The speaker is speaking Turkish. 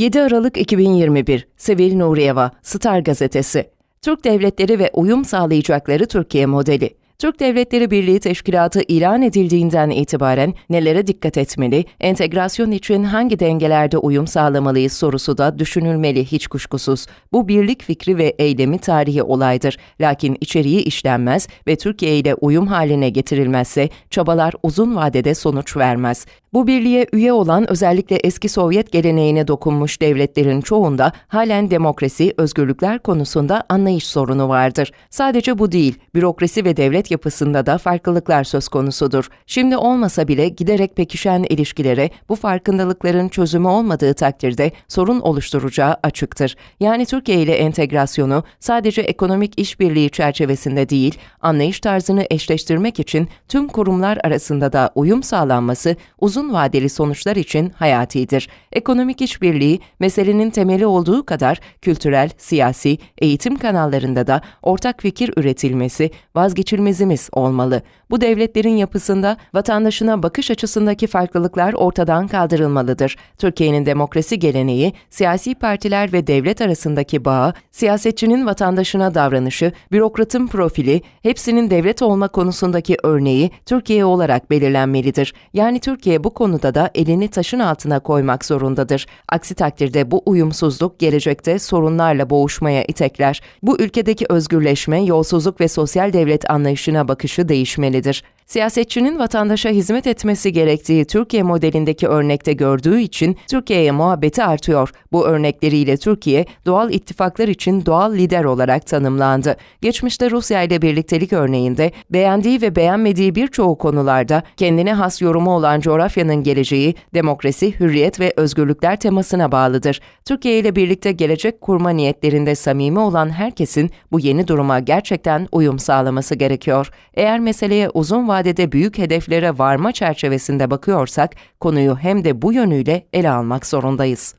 7 Aralık 2021 Sevil Nuriyeva, Star Gazetesi Türk Devletleri ve uyum sağlayacakları Türkiye modeli Türk Devletleri Birliği Teşkilatı ilan edildiğinden itibaren nelere dikkat etmeli, entegrasyon için hangi dengelerde uyum sağlamalıyız sorusu da düşünülmeli hiç kuşkusuz. Bu birlik fikri ve eylemi tarihi olaydır. Lakin içeriği işlenmez ve Türkiye ile uyum haline getirilmezse çabalar uzun vadede sonuç vermez. Bu birliğe üye olan özellikle eski Sovyet geleneğine dokunmuş devletlerin çoğunda halen demokrasi, özgürlükler konusunda anlayış sorunu vardır. Sadece bu değil, bürokrasi ve devlet yapısında da farklılıklar söz konusudur. Şimdi olmasa bile giderek pekişen ilişkilere bu farkındalıkların çözümü olmadığı takdirde sorun oluşturacağı açıktır. Yani Türkiye ile entegrasyonu sadece ekonomik işbirliği çerçevesinde değil, anlayış tarzını eşleştirmek için tüm kurumlar arasında da uyum sağlanması uzun vadeli sonuçlar için hayatidir. Ekonomik işbirliği meselenin temeli olduğu kadar kültürel, siyasi, eğitim kanallarında da ortak fikir üretilmesi vazgeçilmezimiz olmalı. Bu devletlerin yapısında vatandaşına bakış açısındaki farklılıklar ortadan kaldırılmalıdır. Türkiye'nin demokrasi geleneği, siyasi partiler ve devlet arasındaki bağı, siyasetçinin vatandaşına davranışı, bürokratın profili, hepsinin devlet olma konusundaki örneği Türkiye olarak belirlenmelidir. Yani Türkiye bu konuda da elini taşın altına koymak zorundadır. Aksi takdirde bu uyumsuzluk gelecekte sorunlarla boğuşmaya itekler. Bu ülkedeki özgürleşme, yolsuzluk ve sosyal devlet anlayışına bakışı değişmelidir. Siyasetçinin vatandaşa hizmet etmesi gerektiği Türkiye modelindeki örnekte gördüğü için Türkiye'ye muhabbeti artıyor. Bu örnekleriyle Türkiye doğal ittifaklar için doğal lider olarak tanımlandı. Geçmişte Rusya ile birliktelik örneğinde beğendiği ve beğenmediği birçoğu konularda kendine has yorumu olan coğrafyanın geleceği, demokrasi, hürriyet ve özgürlükler temasına bağlıdır. Türkiye ile birlikte gelecek kurma niyetlerinde samimi olan herkesin bu yeni duruma gerçekten uyum sağlaması gerekiyor. Eğer meseleye uzun vadede büyük hedeflere varma çerçevesinde bakıyorsak, konuyu hem de bu yönüyle ele almak zorundayız.